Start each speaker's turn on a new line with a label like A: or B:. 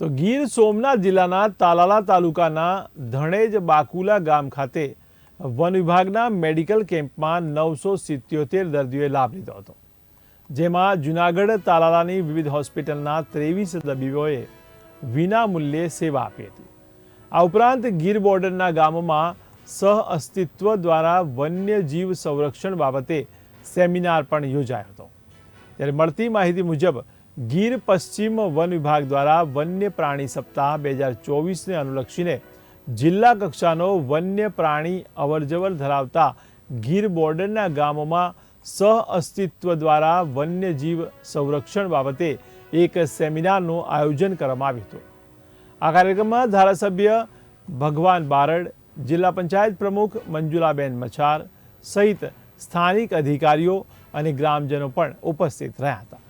A: તો ગીર સોમનાથ જિલ્લાના તાલાલા તાલુકાના ધણેજ બાકુલા ગામ ખાતે વન વિભાગના મેડિકલ કેમ્પમાં નવસો સિત્યોતેર દર્દીઓએ લાભ લીધો હતો, જેમાં જુનાગઢ તાલાલાની વિવિધ હોસ્પિટલના ત્રેવીસ તબીબોએ વિના મૂલ્યે સેવા આપી હતી. આ ઉપરાંત ગીર બોર્ડરના ગામોમાં સહ અસ્તિત્વ દ્વારા વન્યજીવ સંરક્ષણ બાબતે સેમિનાર પણ યોજાયો હતો. ત્યારે મળતી માહિતી મુજબ ગીર પશ્ચિમ વન વિભાગ દ્વારા વન્ય પ્રાણી સપ્તાહ બે હજાર ચોવીસને અનુલક્ષીને જિલ્લા કક્ષાનો વન્ય પ્રાણી અવરજવર ધરાવતા ગીર બોર્ડરના ગામોમાં સહ અસ્તિત્વ દ્વારા વન્યજીવ સંરક્ષણ બાબતે એક સેમિનારનું આયોજન કરવામાં આવ્યું હતું. આ કાર્યક્રમમાં ધારાસભ્ય ભગવાન બારડ, જિલ્લા પંચાયત પ્રમુખ મંજુલાબેન મછાર સહિત સ્થાનિક અધિકારીઓ અને ગ્રામજનો પણ ઉપસ્થિત રહ્યા હતા.